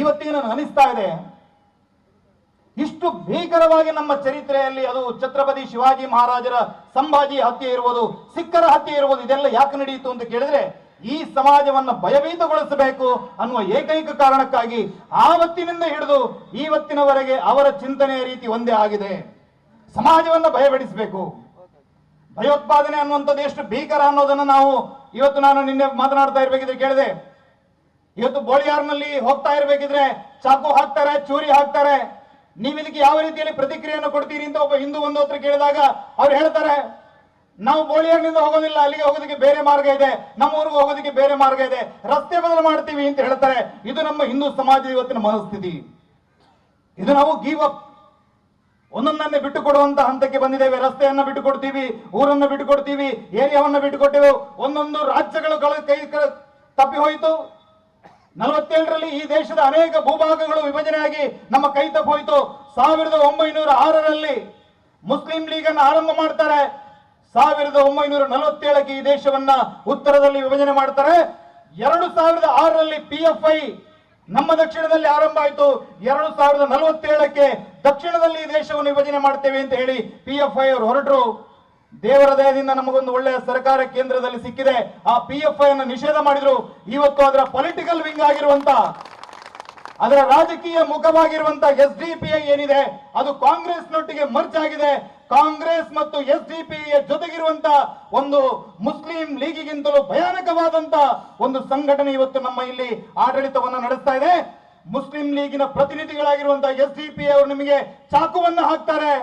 ಇವತ್ತಿಗೆ ನನಗೆ ಅನಿಸ್ತಾ ಇದೆ, ಇಷ್ಟು ಭೀಕರವಾಗಿ ನಮ್ಮ ಚರಿತ್ರೆಯಲ್ಲಿ ಅದು ಛತ್ರಪತಿ ಶಿವಾಜಿ ಮಹಾರಾಜರ ಸಂಭಾಜಿ ಹತ್ಯೆ ಇರುವುದು, ಸಿಖ್ಖರ ಹತ್ಯೆ ಇರುವುದು, ಇದೆಲ್ಲ ಯಾಕೆ ನಡೆಯಿತು ಅಂತ ಕೇಳಿದ್ರೆ, ಈ ಸಮಾಜವನ್ನ ಭಯಭೀತಗೊಳಿಸಬೇಕು ಅನ್ನುವ ಏಕೈಕ ಕಾರಣಕ್ಕಾಗಿ ಆವತ್ತಿನಿಂದ ಹಿಡಿದು ಇವತ್ತಿನವರೆಗೆ ಅವರ ಚಿಂತನೆಯ ರೀತಿ ಒಂದೇ ಆಗಿದೆ. ಸಮಾಜವನ್ನ ಭಯಪಡಿಸಬೇಕು ಭಯೋತ್ಪಾದನೆ ಅನ್ನುವಂಥದ್ದು ಎಷ್ಟು ಭೀಕರ ಅನ್ನೋದನ್ನ ನಾವು ಇವತ್ತು ನಾನು ನಿನ್ನೆ ಮಾತನಾಡ್ತಾ ಇರಬೇಕಿದ್ರೆ ಕೇಳಿದೆ ಇವತ್ತು ಬೋಳಿಯಾರ್ನಲ್ಲಿ ಹೋಗ್ತಾ ಇರ್ಬೇಕಿದ್ರೆ ಚಾಕು ಹಾಕ್ತಾರೆ, ಚೂರಿ ಹಾಕ್ತಾರೆ. ನೀವು ಇದಕ್ಕೆ ಯಾವ ರೀತಿಯಲ್ಲಿ ಪ್ರತಿಕ್ರಿಯೆಯನ್ನು ಕೊಡ್ತೀರಿ ಅಂತ ಒಬ್ಬ ಹಿಂದೂ ಒಂದು ಹತ್ರ ಕೇಳಿದಾಗ ಅವ್ರು ಹೇಳ್ತಾರೆ, ನಾವು ಬೋಳಿಯಾರ್ನಿಂದ ಹೋಗೋದಿಲ್ಲ, ಅಲ್ಲಿಗೆ ಹೋಗೋದಕ್ಕೆ ಬೇರೆ ಮಾರ್ಗ ಇದೆ, ನಮ್ಮ ಊರಿಗೆ ಹೋಗೋದಕ್ಕೆ ಬೇರೆ ಮಾರ್ಗ ಇದೆ, ರಸ್ತೆ ಬದಲು ಮಾಡ್ತೀವಿ ಅಂತ ಹೇಳ್ತಾರೆ. ಇದು ನಮ್ಮ ಹಿಂದೂ ಸಮಾಜದ ಇವತ್ತಿನ ಮನಸ್ಥಿತಿ. ಇದು ನಾವು ಗೀವ್ ಅಪ್ ಒಂದೊಂದನ್ನೇ ಬಿಟ್ಟು ಕೊಡುವಂತ ಹಂತಕ್ಕೆ ಬಂದಿದ್ದೇವೆ. ರಸ್ತೆಯನ್ನ ಬಿಟ್ಟು ಕೊಡ್ತೀವಿ ಊರನ್ನ ಬಿಟ್ಟು ಕೊಡ್ತೀವಿ ಏರಿಯಾವನ್ನ ಬಿಟ್ಟು ಕೊಟ್ಟೆವು ಒಂದೊಂದು ರಾಜ್ಯಗಳು ಕ- ತಪ್ಪಿ ಹೋಯಿತು. ನಲವತ್ತೇಳರಲ್ಲಿ ಈ ದೇಶದ ಅನೇಕ ಭೂಭಾಗಗಳು ವಿಭಜನೆಯಾಗಿ ನಮ್ಮ ಕೈ ತಪ್ಪಿ ಹೋಯಿತು. ಸಾವಿರದ ಒಂಬೈನೂರ ಆರರಲ್ಲಿ ಮುಸ್ಲಿಂ ಲೀಗ್ ಅನ್ನು ಆರಂಭ ಮಾಡ್ತಾರೆ. ಸಾವಿರದ ಒಂಬೈನೂರ ನಲವತ್ತೇಳಕ್ಕೆ ಈ ದೇಶವನ್ನ ಉತ್ತರದಲ್ಲಿ ವಿಭಜನೆ ಮಾಡ್ತಾರೆ. ಎರಡು ಸಾವಿರದ ಆರರಲ್ಲಿ ಪಿ ಎಫ್ ಐ ನಮ್ಮ ದಕ್ಷಿಣದಲ್ಲಿ ಆರಂಭ ಆಯಿತು. ಎರಡು ಸಾವಿರದ ನಲವತ್ತೇಳಕ್ಕೆ ದಕ್ಷಿಣದಲ್ಲಿ ಈ ದೇಶವನ್ನು ವಿಭಜನೆ ಮಾಡ್ತೇವೆ ಅಂತ ಹೇಳಿ ಪಿ ಎಫ್ ಐ ಅವರು ಹೊರಟರು. ದೇವರ ದಯದಿಂದ ನಮಗೊಂದು ಒಳ್ಳೆಯ ಸರ್ಕಾರ ಕೇಂದ್ರದಲ್ಲಿ ಸಿಕ್ಕಿದೆ. ಆ ಪಿ ಎಫ್ ಐ ಅನ್ನು ನಿಷೇಧ ಮಾಡಿದ್ರು. ಇವತ್ತು ಅದರ ಪೊಲಿಟಿಕಲ್ ವಿಂಗ್ ಆಗಿರುವಂತ, ಅದರ ರಾಜಕೀಯ ಮುಖವಾಗಿರುವಂತ ಎಸ್ ಡಿ ಪಿ ಐ ಏನಿದೆ, ಅದು ಕಾಂಗ್ರೆಸ್ನೊಟ್ಟಿಗೆ ಮರ್ಚ್ ಆಗಿದೆ. ಕಾಂಗ್ರೆಸ್ ಮತ್ತು ಎಸ್ ಡಿ ಪಿ ಜೊತೆಗಿರುವಂತ ಒಂದು ಮುಸ್ಲಿಂ ಲೀಗಿಗಿಂತಲೂ ಭಯಾನಕವಾದಂತ ಒಂದು ಸಂಘಟನೆ ಇವತ್ತು ನಮ್ಮ ಇಲ್ಲಿ ಆಡಳಿತವನ್ನು ನಡೆಸ್ತಾ ಇದೆ. ಮುಸ್ಲಿಂ ಲೀಗಿನ ಪ್ರತಿನಿಧಿಗಳಾಗಿರುವಂತಹ ಎಸ್ ಡಿ ಪಿ ಅವರು ನಿಮಗೆ ಚಾಕುವನ್ನು ಹಾಕ್ತಾರೆ.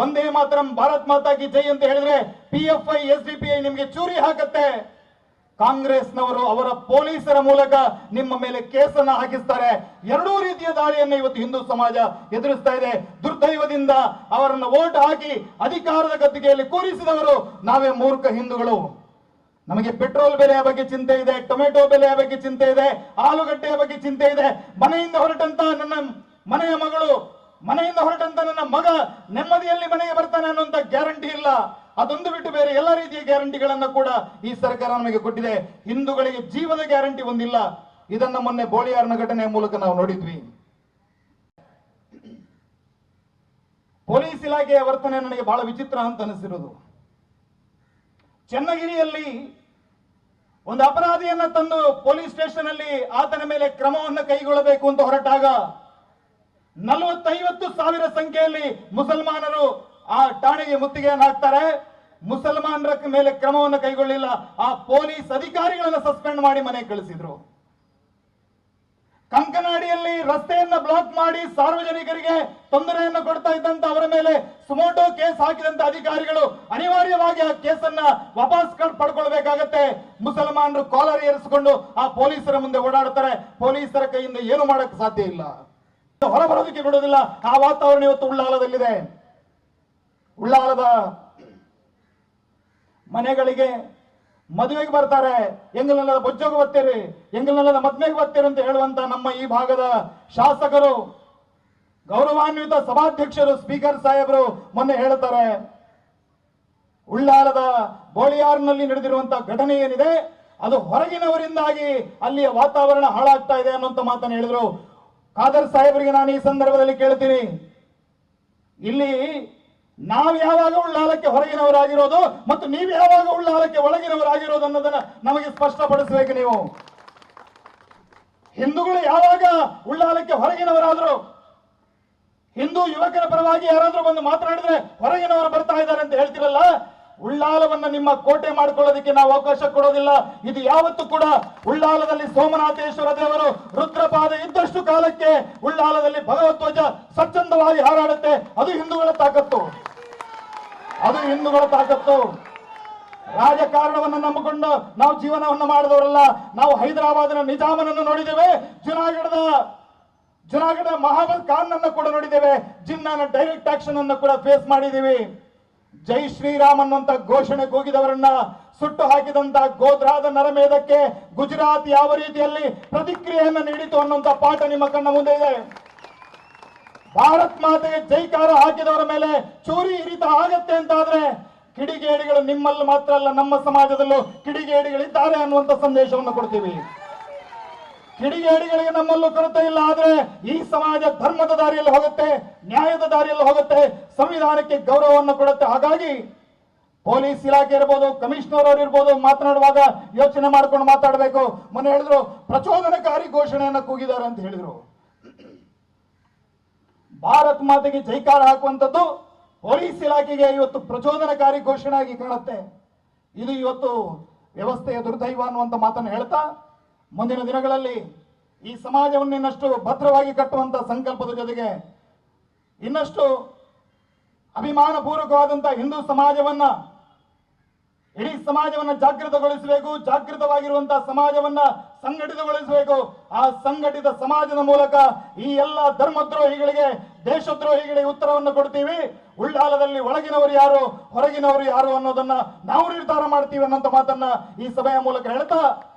ಒಂದೇ ಮಾತ್ರ, ಭಾರತ್ ಮಾತಾ ಕಿ ಜೈ ಅಂತ ಹೇಳಿದ್ರೆ P F I S D P I ನಿಮಗೆ ಚೂರಿ ಹಾಕತ್ತೆ. ಕಾಂಗ್ರೆಸ್ನವರು ಅವರ ಪೊಲೀಸರ ಮೂಲಕ ನಿಮ್ಮ ಮೇಲೆ ಕೇಸನ್ನ ಹಾಕಿಸ್ತಾರೆ. ಎರಡೂ ರೀತಿಯ ದಾಳಿಯನ್ನು ಇವತ್ತು ಹಿಂದೂ ಸಮಾಜ ಎದುರಿಸ್ತಾ ಇದೆ. ದುರ್ದೈವದಿಂದ ಅವರನ್ನು ವೋಟ್ ಹಾಕಿ ಅಧಿಕಾರದ ಗದ್ದಿಗೆಯಲ್ಲಿ ಕೂರಿಸಿದವರು ನಾವೇ ಮೂರ್ಖ ಹಿಂದೂಗಳು. ನಮಗೆ ಪೆಟ್ರೋಲ್ ಬೆಲೆಯ ಬಗ್ಗೆ ಚಿಂತೆ ಇದೆ, ಟೊಮೆಟೊ ಬೆಲೆಯ ಬಗ್ಗೆ ಚಿಂತೆ ಇದೆ, ಆಲೂಗಡ್ಡೆಯ ಬಗ್ಗೆ ಚಿಂತೆ ಇದೆ. ಮನೆಯಿಂದ ಹೊರಟಂತ ನನ್ನ ಮನೆಯ ಮಗಳು ಮನೆಯಿಂದ ಹೊರಟಂತ ನನ್ನ ಮಗ ನೆಮ್ಮದಿಯಲ್ಲಿ ಮನೆಗೆ ಬರ್ತಾನೆ ಅನ್ನುವಂತ ಗ್ಯಾರಂಟಿ ಇಲ್ಲ. ಅದೊಂದು ಬಿಟ್ಟು ಬೇರೆ ಎಲ್ಲ ರೀತಿಯ ಗ್ಯಾರಂಟಿಗಳನ್ನ ಕೂಡ ಈ ಸರ್ಕಾರ ನಮಗೆ ಕೊಟ್ಟಿದೆ. ಹಿಂದೂಗಳಿಗೆ ಜೀವದ ಗ್ಯಾರಂಟಿ ಒಂದಿಲ್ಲ. ಇದನ್ನ ಮೊನ್ನೆ ಬೋಳಿಯಾರ್ನ ಘಟನೆಯ ಮೂಲಕ ನಾವು ನೋಡಿದ್ವಿ. ಪೊಲೀಸ್ ಇಲಾಖೆಯ ವರ್ತನೆ ನನಗೆ ಬಹಳ ವಿಚಿತ್ರ ಅಂತ ಅನಿಸಿರೋದು. ಚನ್ನಗಿರಿಯಲ್ಲಿ ಒಂದು ಅಪರಾಧಿಯನ್ನ ತಂದು ಪೊಲೀಸ್ ಸ್ಟೇಷನ್ ಅಲ್ಲಿ ಆತನ ಮೇಲೆ ಕ್ರಮವನ್ನು ಕೈಗೊಳ್ಳಬೇಕು ಅಂತ ಹೊರಟಾಗ ನಲವತ್ತೈವತ್ತು ಸಾವಿರ ಸಂಖ್ಯೆಯಲ್ಲಿ ಮುಸಲ್ಮಾನರು ಆ ಠಾಣೆಗೆ ಮುತ್ತಿಗೆಯನ್ನು ಹಾಕ್ತಾರೆ. ಮುಸಲ್ಮಾನರ ಮೇಲೆ ಕ್ರಮವನ್ನು ಕೈಗೊಳ್ಳಿಲ್ಲ. ಆ ಪೊಲೀಸ್ ಅಧಿಕಾರಿಗಳನ್ನ ಸಸ್ಪೆಂಡ್ ಮಾಡಿ ಮನೆಗೆ ಕಳಿಸಿದ್ರು. ಕಂಕನಾಡಿಯಲ್ಲಿ ರಸ್ತೆಯನ್ನ ಬ್ಲಾಕ್ ಮಾಡಿ ಸಾರ್ವಜನಿಕರಿಗೆ ತೊಂದರೆಯನ್ನು ಕೊಡ್ತಾ ಇದ್ದಂತ ಅವರ ಮೇಲೆ ಸುಮೋಟೋ ಕೇಸ್ ಹಾಕಿದಂತ ಅಧಿಕಾರಿಗಳು ಅನಿವಾರ್ಯವಾಗಿ ಆ ಕೇಸನ್ನ ವಾಪಸ್ ಕಳ್- ಪಡ್ಕೊಳ್ಬೇಕಾಗತ್ತೆ. ಮುಸಲ್ಮಾನರು ಕಾಲರ್ ಏರಿಸಿಕೊಂಡು ಆ ಪೊಲೀಸರ ಮುಂದೆ ಓಡಾಡ್ತಾರೆ. ಪೊಲೀಸರ ಕೈಯಿಂದ ಏನು ಮಾಡಕ್ ಸಾಧ್ಯ ಇಲ್ಲ. ಹೊರಬರೋದಕ್ಕೆ ಬಿಡೋದಿಲ್ಲ ಆ ವಾತಾವರಣ ಇವತ್ತು ಉಳ್ಳಾಲದಲ್ಲಿದೆ. ಉಳ್ಳಾಲದ ಮನೆಗಳಿಗೆ ಮದುವೆಗೆ ಬರ್ತಾರೆ. ಎಂಗಲ್ನಲ್ಲದ ಬೊಜ್ಜೋಗ ಬರ್ತೀರಿ, ಎಂಗಲ್ನಲ್ಲದ ಮದ್ಮೆಗೆ ಬರ್ತೀರಿ ಅಂತ ಹೇಳುವಂತ ನಮ್ಮ ಈ ಭಾಗದ ಶಾಸಕರು, ಗೌರವಾನ್ವಿತ ಸಭಾಧ್ಯಕ್ಷರು, ಸ್ಪೀಕರ್ ಸಾಹೇಬರು ಮೊನ್ನೆ ಹೇಳುತ್ತಾರೆ, ಉಳ್ಳಾಲದ ಬೋಳಿಯಾರ್ನಲ್ಲಿ ನಡೆದಿರುವಂತಹ ಘಟನೆ ಏನಿದೆ, ಅದು ಹೊರಗಿನವರಿಂದಾಗಿ ಅಲ್ಲಿಯ ವಾತಾವರಣ ಹಾಳಾಗ್ತಾ ಇದೆ ಅನ್ನುವಂತ ಮಾತನ್ನು ಹೇಳಿದ್ರು. ಖಾದರ್ ಸಾಹೇಬರಿಗೆ ನಾನು ಈ ಸಂದರ್ಭದಲ್ಲಿ ಕೇಳ್ತೀನಿ. ಇಲ್ಲಿ ನಾವು ಯಾವಾಗ ಉಳ್ಳಾಲಕ್ಕೆ ಹೊರಗಿನವರಾಗಿರೋದು ಮತ್ತು ನೀವು ಯಾವಾಗ ಉಳ್ಳಾಲಕ್ಕೆ ಒಳಗಿನವರಾಗಿರೋದು ಅನ್ನೋದನ್ನ ನಮಗೆ ಸ್ಪಷ್ಟಪಡಿಸಬೇಕು ನೀವು. ಹಿಂದೂಗಳು ಯಾವಾಗ ಉಳ್ಳಾಲಕ್ಕೆ ಹೊರಗಿನವರಾದ್ರು, ಹಿಂದೂ ಯುವಕರ ಪರವಾಗಿ ಯಾರಾದ್ರೂ ಬಂದು ಮಾತನಾಡಿದ್ರೆ ಹೊರಗಿನವರು ಬರ್ತಾ ಇದ್ದಾರೆ ಅಂತ ಹೇಳ್ತಿರಲ್ಲ ಉಳ್ಳಾಲವನ್ನ ನಿಮ್ಮ ಕೋಟೆ ಮಾಡ್ಕೊಳ್ಳೋದಕ್ಕೆ ನಾವು ಅವಕಾಶ ಕೊಡೋದಿಲ್ಲ. ಇದು ಯಾವತ್ತೂ ಕೂಡ ಉಳ್ಳಾಲದಲ್ಲಿ ಸೋಮನಾಥೇಶ್ವರ ದೇವರು ರುದ್ರಪಾದ ಇದ್ದಷ್ಟು ಕಾಲಕ್ಕೆ ಉಳ್ಳಾಲದಲ್ಲಿ ಭಗವದ್ವಜ ಸ್ವಚ್ಛಂದವಾಗಿ ಹಾರಾಡುತ್ತೆ. ಅದು ಹಿಂದೂಗಳ ತಾಕತ್ತು. ಅದು ಹಿಂದೂಗಳ ತಾಕತ್ತು. ರಾಜಕಾರಣವನ್ನು ನಂಬಿಕೊಂಡು ನಾವು ಜೀವನವನ್ನು ಮಾಡಿದವರಲ್ಲ, ನಾವು ಹೈದರಾಬಾದಿನ ನಿಜಾಮನನ್ನು ನೋಡಿದ್ದೇವೆ ಜುನಾಗಢದ ಜುನಾಗಢ ಮಹಾಬಲ್ ಖಾನ್ ಅನ್ನು ಕೂಡ ನೋಡಿದ್ದೇವೆ ಜಿನ್ನ ಡೈರೆಕ್ಟ್ ಆಕ್ಷನ್ ಅನ್ನು ಕೂಡ ಫೇಸ್ ಮಾಡಿದ್ದೀವಿ. ಜೈ ಶ್ರೀರಾಮ್ ಅನ್ನುವಂತ ಘೋಷಣೆ ಕೂಗಿದವರನ್ನ ಸುಟ್ಟು ಹಾಕಿದಂತ ಗೋಧ್ರಾದ ನರಮೇಧಕ್ಕೆ ಗುಜರಾತ್ ಯಾವ ರೀತಿಯಲ್ಲಿ ಪ್ರತಿಕ್ರಿಯೆಯನ್ನು ನೀಡಿತು ಅನ್ನುವಂತ ಪಾಠ ನಿಮ್ಮ ಕಣ್ಣ ಮುಂದೆ ಇದೆ. ಭಾರತ್ ಮಾತೆಗೆ ಜೈಕಾರ ಹಾಕಿದವರ ಮೇಲೆ ಚೂರಿ ಇರಿತ ಆಗತ್ತೆ ಅಂತಾದ್ರೆ ಕಿಡಿಗೇಡಿಗಳು ನಿಮ್ಮಲ್ಲಿ ಮಾತ್ರ ಅಲ್ಲ, ನಮ್ಮ ಸಮಾಜದಲ್ಲೂ ಕಿಡಿಗೇಡಿಗಳಿದ್ದಾರೆ ಅನ್ನುವಂತ ಸಂದೇಶವನ್ನು ಕೊಡ್ತೀವಿ. ಕಿಡಿಗೇಡಿಗಳಿಗೆ ನಮ್ಮಲ್ಲೂ ಕೊರತೆ ಇಲ್ಲ, ಆದ್ರೆ ಈ ಸಮಾಜ ಧರ್ಮದ ದಾರಿಯಲ್ಲಿ ಹೋಗುತ್ತೆ, ನ್ಯಾಯದ ದಾರಿಯಲ್ಲಿ ಹೋಗುತ್ತೆ, ಸಂವಿಧಾನಕ್ಕೆ ಗೌರವವನ್ನು ಕೊಡುತ್ತೆ. ಹಾಗಾಗಿ ಪೊಲೀಸ್ ಇಲಾಖೆ ಇರ್ಬೋದು, ಕಮಿಷನರ್ ಅವರು ಇರ್ಬೋದು, ಮಾತನಾಡುವಾಗ ಯೋಚನೆ ಮಾಡ್ಕೊಂಡು ಮಾತಾಡಬೇಕು. ಮೊನ್ನೆ ಹೇಳಿದ್ರು, ಪ್ರಚೋದನಕಾರಿ ಘೋಷಣೆಯನ್ನ ಕೂಗಿದ್ದಾರೆ ಅಂತ ಹೇಳಿದ್ರು. ಭಾರತ್ ಮಾತೆಗೆ ಜೈಕಾರ ಹಾಕುವಂಥದ್ದು ಪೊಲೀಸ್ ಇಲಾಖೆಗೆ ಇವತ್ತು ಪ್ರಚೋದನಕಾರಿ ಘೋಷಣೆ ಆಗಿ ಕಾಣುತ್ತೆ. ಇದು ಇವತ್ತು ವ್ಯವಸ್ಥೆಯ ದುರ್ದೈವ ಅನ್ನುವಂಥ ಮಾತನ್ನು ಹೇಳ್ತಾ ಮುಂದಿನ ದಿನಗಳಲ್ಲಿ ಈ ಸಮಾಜವನ್ನು ಇನ್ನಷ್ಟು ಭದ್ರವಾಗಿ ಕಟ್ಟುವಂತ ಸಂಕಲ್ಪದ ಜೊತೆಗೆ ಇನ್ನಷ್ಟು ಅಭಿಮಾನ ಪೂರ್ವಕವಾದಂತ ಹಿಂದೂ ಸಮಾಜವನ್ನ, ಇಡೀ ಸಮಾಜವನ್ನ ಜಾಗೃತಗೊಳಿಸಬೇಕು ಜಾಗೃತವಾಗಿರುವಂತಹ ಸಮಾಜವನ್ನ ಸಂಘಟಿತಗೊಳಿಸಬೇಕು. ಆ ಸಂಘಟಿತ ಸಮಾಜದ ಮೂಲಕ ಈ ಎಲ್ಲ ಧರ್ಮದ್ರೋಹಿಗಳಿಗೆ, ದೇಶದ್ರೋಹಿಗಳಿಗೆ ಉತ್ತರವನ್ನು ಕೊಡ್ತೀವಿ. ಉಳ್ಳಾಲದಲ್ಲಿ ಒಳಗಿನವರು ಯಾರು, ಹೊರಗಿನವರು ಯಾರು ಅನ್ನೋದನ್ನ ನಾವು ನಿರ್ಧಾರ ಮಾಡ್ತೀವಿ ಅನ್ನೋಂಥ ಮಾತನ್ನ ಈ ಸಭೆಯ ಮೂಲಕ ಹೇಳ್ತಾ